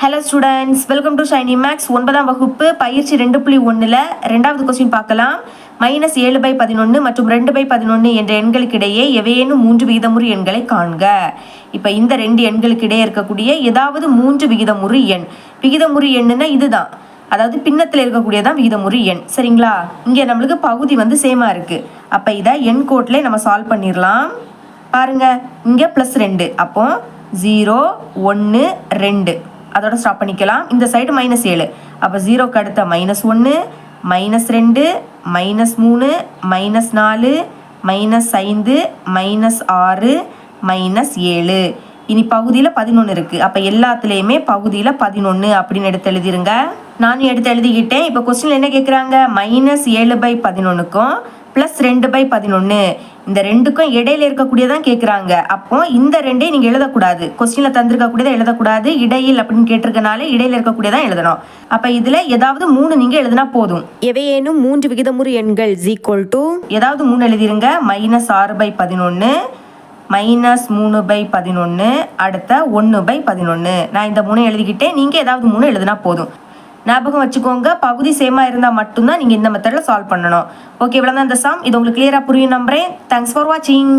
Hello students welcome to Shiny Maths ஒன்பதாம் வகுப்பு பயிற்சி ரெண்டு புள்ளி ஒன்றில் ரெண்டாவது கொஸ்டின் பார்க்கலாம். மைனஸ் ஏழு பை பதினொன்று மற்றும் ரெண்டு பை பதினொன்று என்ற எண்களுக்கிடையே எவையேனும் மூன்று விகிதமுறு எண்களை காண்க. இப்போ இந்த ரெண்டு எண்களுக்கிடையே இருக்கக்கூடிய ஏதாவது மூன்று விகிதமுறு எண். விகிதமுறு எண்ணுன்னா இதுதான். அதாவது பின்னத்தில் இருக்கக்கூடியதான் விகிதமுறு எண். சரிங்களா? இங்கே நம்மளுக்கு பகுதி வந்து சேமாக இருக்குது அப்போ இதை எண் கோட்லேயே நம்ம சால்வ் பண்ணிடலாம் பாருங்க இங்கே ப்ளஸ் ரெண்டு. அப்போ ஜீரோ ஒன்று ரெண்டு. அதோட ஸ்டாப் பண்ணிக்கலாம். இந்த சைடு மைனஸ் ஏழு. அப்போ ஜீரோக்கு அடுத்த மைனஸ் ஒன்று மைனஸ் ரெண்டு மைனஸ் மூணு மைனஸ் நாலு மைனஸ் ஐந்து மைனஸ் ஆறு மைனஸ் ஏழு. இனி பகுதியில் பதினொன்று இருக்குது அப்போ எல்லாத்துலேயுமே பகுதியில் பதினொன்று அப்படின்னு எடுத்து எழுதிருங்க. நானும் எடுத்து எழுதிக்கிட்டேன். இப்போ கொஸ்டின் என்ன கேட்குறாங்க மைனஸ் ஏழு பை பதினொன்றுக்கும் ப்ளஸ் ரெண்டு பை பதினொன்று இந்த ரெண்டுக்கும் இடையில இருக்கக்கூடியதான் கேட்குறாங்க அப்போ இந்த ரெண்டையும் நீங்கள் எழுதக்கூடாது. கொஸ்டினில் தந்திருக்கக்கூடியதை எழுதக்கூடாது. இடையில் அப்படின்னு கேட்டிருக்கனால இடையில இருக்கக்கூடியதான் எழுதணும். அப்போ இதில் ஏதாவது மூணு நீங்கள் எழுதினா போதும். எவையேனும் மூன்று விகிதமுறு எண்கள் ஈக்குவல் டு ஏதாவது மூணு எழுதிருங்க. மைனஸ் ஆறு பை பதினொன்று மைனஸ் மூணு பை பதினொன்று அடுத்த ஒன்று பை பதினொன்று நான் இந்த மூணு எழுதிக்கிட்டேன். நீங்கள் ஏதாவது மூணு எழுதினா போதும். ஞாபகம் வச்சுக்கோங்க. பகுதி சேமாக இருந்தால் மட்டும்தான் நீங்கள் இந்த மெத்தடில் சால்வ் பண்ணணும். ஓகே இவ்வளோ தான் இந்த சம் இது உங்களுக்கு கிளியராக புரியும் நம்புறேன். தேங்க்ஸ் ஃபார் வாட்சிங்